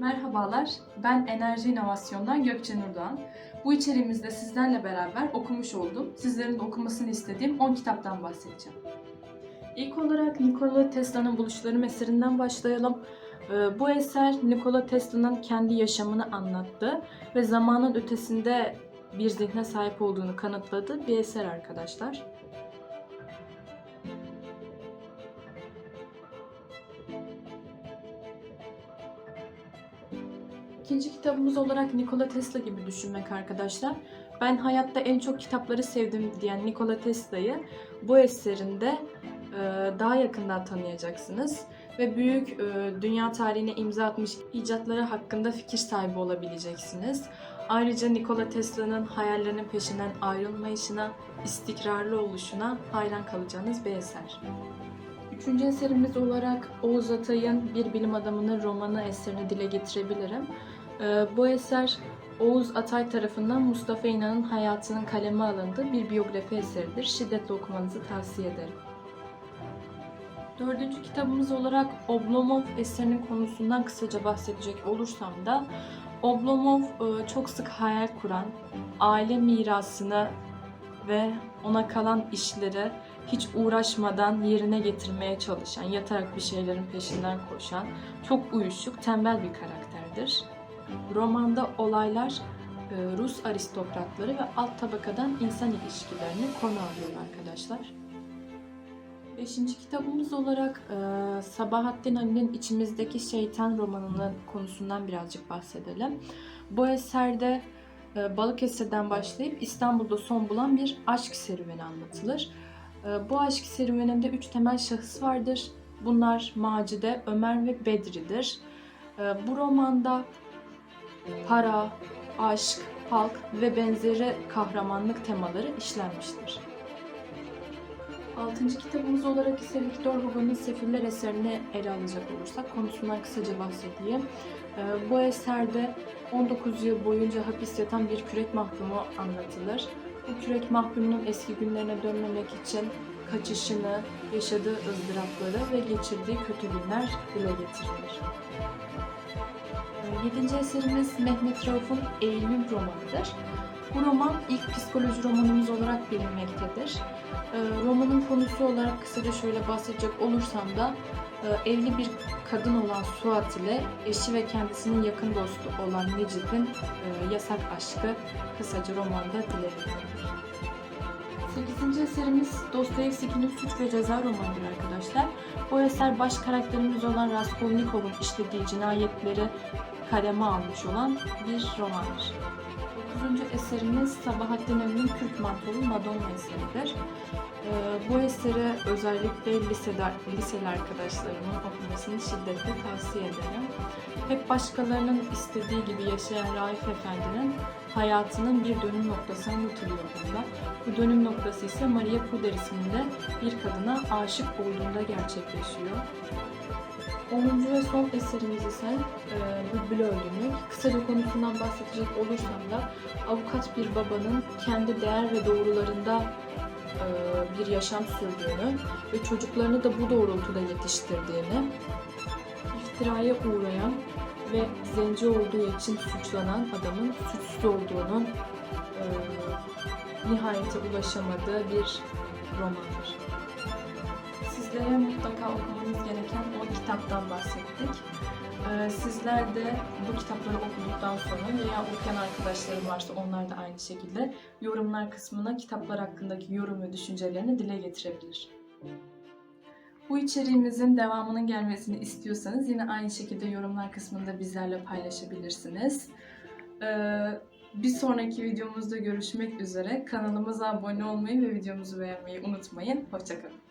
Merhabalar, ben Enerji İnovasyon'dan Gökçe Nurdoğan. Bu içeriğimizde sizlerle beraber okumuş olduğum, sizlerin de okumasını istediğim 10 kitaptan bahsedeceğim. İlk olarak Nikola Tesla'nın Buluşlarım eserinden başlayalım. Ee, Bu eser Nikola Tesla'nın kendi yaşamını anlattı ve zamanın ötesinde bir zihne sahip olduğunu kanıtladığı bir eser arkadaşlar. İkinci kitabımız olarak Nikola Tesla gibi düşünmek arkadaşlar. Ben hayatta en çok kitapları sevdim diyen Nikola Tesla'yı bu eserinde e, daha yakından tanıyacaksınız ve büyük e, dünya tarihine imza atmış icatları hakkında fikir sahibi olabileceksiniz. Ayrıca Nikola Tesla'nın hayallerinin peşinden ayrılmayışına, istikrarlı oluşuna hayran kalacağınız bir eser. Üçüncü eserimiz olarak Oğuz Atay'ın Bir Bilim Adamının romanı eserini dile getirebilirim. Ee, Bu eser Oğuz Atay tarafından Mustafa İnan'ın hayatının kaleme alındığı bir biyografi eseridir. Şiddetle okumanızı tavsiye ederim. Dördüncü kitabımız olarak Oblomov eserinin konusundan kısaca bahsedecek olursam da Oblomov e, çok sık hayal kuran, aile mirasını ve ona kalan işleri hiç uğraşmadan yerine getirmeye çalışan, yatarak bir şeylerin peşinden koşan, çok uyuşuk, tembel bir karakterdir. Romanda olaylar e, Rus aristokratları ve alt tabakadan insan ilişkilerini konu alıyor arkadaşlar. Beşinci kitabımız olarak e, Sabahattin Ali'nin İçimizdeki Şeytan romanının konusundan birazcık bahsedelim. Bu eserde e, Balıkesir'den başlayıp İstanbul'da son bulan bir aşk serüveni anlatılır. E, bu aşk serüveninde üç temel şahıs vardır. Bunlar Macide, Ömer ve Bedri'dir. Bu romanda para, aşk, halk ve benzeri kahramanlık temaları işlenmiştir. Altıncı kitabımız olarak ise Victor Hugo'nun Sefiller eserini ele alacak olursak konusundan kısaca bahsedeyim. Ee, Bu eserde 19 yıl boyunca hapis yatan bir kürek mahkumu anlatılır. Bu kürek mahkumunun eski günlerine dönmemek için kaçışını, yaşadığı ızdırapları ve geçirdiği kötü günler dile getirilir. Yedinci eserimiz Mehmet Rauf'un Eylül romanıdır. Bu roman ilk psikoloji romanımız olarak bilinmektedir. Ee, Romanın konusu olarak kısaca şöyle bahsedecek olursam da e, evli bir kadın olan Suat ile eşi ve kendisinin yakın dostu olan Necip'in e, yasak aşkı kısaca romanda dile getirilir. 8. eserimiz Dostoyevski'nin Suç ve Ceza romanıdır arkadaşlar. Bu eser baş karakterimiz olan Raskolnikov'un işlediği cinayetleri kaleme almış olan bir romandır. 9. eserimiz Sabahattin Ali'nin Kürk Mantolu Madonna eseridir. Ee, bu eseri özellikle lisede, liseli arkadaşlarımın okumasını şiddetle tavsiye ederim. Hep başkalarının istediği gibi yaşayan Raif Efendi'nin hayatının bir dönüm noktası anlatılıyor burada. Bu dönüm noktası ise Maria Puder isminde bir kadına aşık olduğunda gerçekleşiyor. 10. ve son eserimiz ise e, Bülbül'ü öldürmek. Kısaca konusundan bahsedecek olursam da avukat bir babanın kendi değer ve doğrularında e, bir yaşam sürdüğünü ve çocuklarını da bu doğrultuda yetiştirdiğini, iftiraya uğrayan ve zenci olduğu için suçlanan adamın suçsuz olduğunun e, nihayete ulaşamadığı bir romandır. Sizlere mutlaka okumanız gereken o kitaptan bahsettik. Ee, Sizler de bu kitapları okuduktan sonra veya okuyan arkadaşlarım varsa onlar da aynı şekilde yorumlar kısmına kitaplar hakkındaki yorum ve düşüncelerini dile getirebilir. Bu içeriğimizin devamının gelmesini istiyorsanız yine aynı şekilde yorumlar kısmında bizlerle paylaşabilirsiniz. Ee, Bir sonraki videomuzda görüşmek üzere. Kanalımıza abone olmayı ve videomuzu beğenmeyi unutmayın. Hoşçakalın.